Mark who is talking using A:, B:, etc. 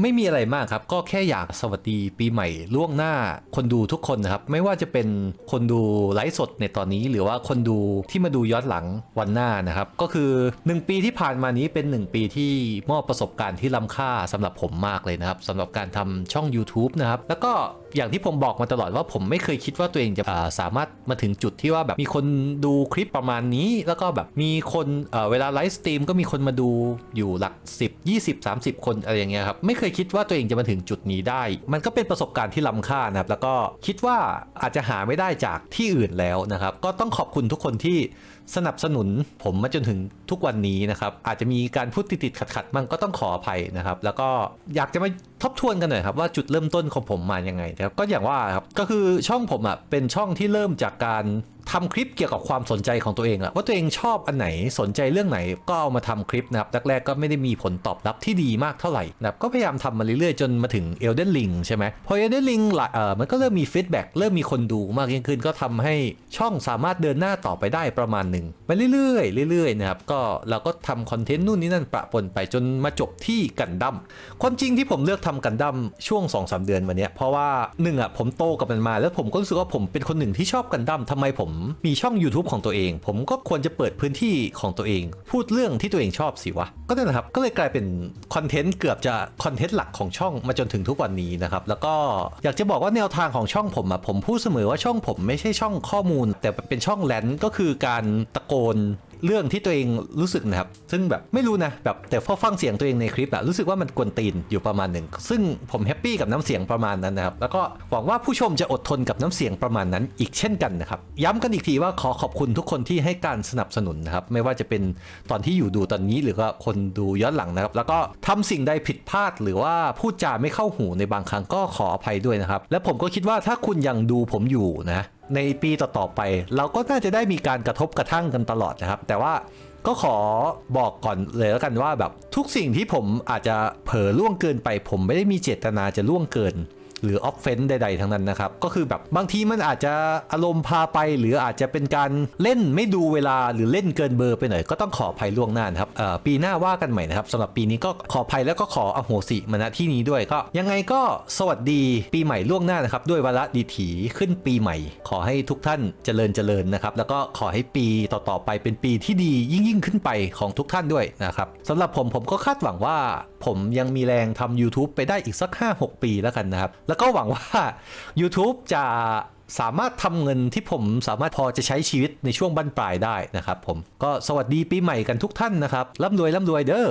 A: ไม่มีอะไรมากครับ ก็แค่อยากสวัสดีปีใหม่ล่วงหน้าคนดูทุกคนนะครับ ไม่ว่าจะเป็นคนดูไลฟ์สดในตอนนี้ หรือว่าคนดูที่มาดูย้อนหลังวันหน้านะครับ ก็คือ 1 ปีที่ผ่านมานี้เป็น 1 ปีที่มอบประสบการณ์ที่ล้ำค่าสำหรับผมมากเลยนะครับสำหรับการทำช่อง YouTube นะครับ แล้วก็อย่างที่ผมบอกมาตลอดว่าผมไม่เคยคิดว่าตัวเองจะาสามารถมาถึงจุดที่ว่าแบบมีคนดูคลิปประมาณนี้ แล้วก็แบบมีคนเอ่อเวลาไลฟ์สตรีมก็มีคนมาดูอยู่หลัก 10 20 30 คนอะไรอย่างเงี้ยครับไม่เคยคิดว่าตัวเองจะมาถึงจุดนี้ได้ มันก็เป็นประสบการณ์ที่ล้ำค่านะครับ แล้วก็คิดว่าอาจจะหาไม่ได้จากที่อื่นแล้วนะครับ ก็ต้องขอบคุณทุกคนที่สนับสนุนผมมาจนถึงทุกวันนี้นะครับ อาจจะมีการพูดติดๆขัดๆมันก็ต้องขออภัยนะครับ แล้วก็อยากจะมาทบทวนกันหน่อยครับว่าจุดเริ่มต้นของผมมายังไงนะครับก็อย่างว่าครับก็คือช่องผมอะเป็นช่องที่เริ่มจากการ ทำคลิปเกี่ยวกับความสนใจของตัวเองอะว่าตัวเองชอบอันไหนสนใจเรื่องไหนก็เอามาทำคลิปนะครับแรกๆก็ไม่ได้มีผลตอบรับที่ดีมากเท่าไหร่นะครับก็พยายามทำมาเรื่อยๆจนมาถึง Elden Ring ใช่ไหมพอ Elden Ring ละเออมันก็เริ่มมีฟีดแบ็กเริ่มมีคนดูมากยิ่งขึ้น ก็ทำให้ช่องสามารถเดินหน้าต่อไปได้ประมาณหนึ่งไปเรื่อยๆเรื่อยๆนะครับก็เราก็ทำคอนเทนต์นู่นนี่นั่นประปนไปจนมาจบที่กันดั้มความจริงที่ผมเลือกทำกันดั้มช่วง2อสเดือนมาเนี้ยเพราะว่าหนึ่งอะผมโตกับมันมาแล้วผมก็รู้สึกว่าผมเป็นคนหนึ่งที่ชอบกันดั้มทำไมผมมีช่อง YouTube ของตัวเอง ผมก็ควรจะเปิดพื้นที่ของตัวเอง พูดเรื่องที่ตัวเองชอบสิวะ ก็นั่นแหละครับ ก็เลยกลายเป็นคอนเทนต์เกือบจะคอนเทนต์หลักของช่องมาจนถึงทุกวันนี้นะครับ แล้วก็อยากจะบอกว่าแนวทางของช่องผมอะผมพูดเสมอว่าช่องผมไม่ใช่ช่องข้อมูล แต่เป็นช่องแลนก็คือการตะโกน เรื่องที่ตัวเองรู้สึกนะครับ ซึ่งแบบไม่รู้นะแบบแต่พอฟังเสียงตัวเองในคลิปอะรู้สึกว่ามันกวนตีนอยู่ประมาณหนึ่ง ซึ่งผมแฮปปี้กับน้ำเสียงประมาณนั้นนะครับ แล้วก็หวังว่าผู้ชมจะอดทนกับน้ำเสียงประมาณนั้นอีกเช่นกันนะครับ ย้ำกันอีกทีว่าขอขอบคุณทุกคนที่ให้การสนับสนุนนะครับ ไม่ว่าจะเป็นตอนที่อยู่ดูตอนนี้หรือว่าคนดูย้อนหลังนะครับ แล้วก็ทำสิ่งใดผิดพลาด หรือว่าพูดจาไม่เข้าหูในบางครั้งก็ขออภัยด้วยนะครับ และผมก็คิดว่าถ้าคุณยังดูผมอยู่นะในปีต่อๆไป เราก็น่าจะได้มีการกระทบกระทั่งกันตลอดนะครับ แต่ว่าก็ขอบอกก่อนเลยแล้วกันว่าแบบทุกสิ่งที่ผมอาจจะเผลอล่วงเกินไป ผมไม่ได้มีเจตนาจะล่วงเกิน หรือออฟเฟนใด ๆ ทั้งนั้นนะครับ ก็คือแบบบางทีมันอาจจะอารมณ์พาไป หรืออาจจะเป็นการเล่นไม่ดูเวลาหรือเล่นเกินเบอร์ไปหน่อยก็ต้องขออภัยล่วงหน้านะครับปีหน้าว่ากันใหม่นะครับสำหรับปีนี้ก็ขออภัยแล้วก็ขออโหสิมาณที่นี้ด้วยก็ ยังไงก็สวัสดีปีใหม่ล่วงหน้านะครับ ด้วยวาระดีถีขึ้นปีใหม่ ขอให้ทุกท่านเจริญเจริญนะครับ แล้วก็ขอให้ปีต่อๆไปเป็นปีที่ดียิ่งยิ่งๆขึ้นไปของทุกท่านด้วยนะครับสำหรับผมผมก็คาดหวังว่า ผมยังมีแรงทำ YouTube ไปได้อีกสัก 5-6 ปีแล้วกันนะครับแล้วก็หวังว่า YouTube จะสามารถทำเงินที่ผมสามารถพอจะใช้ชีวิตในช่วงบั้นปลายได้นะครับผมก็สวัสดีปีใหม่กันทุกท่านนะครับร่ำรวยร่ำรวยเด้อ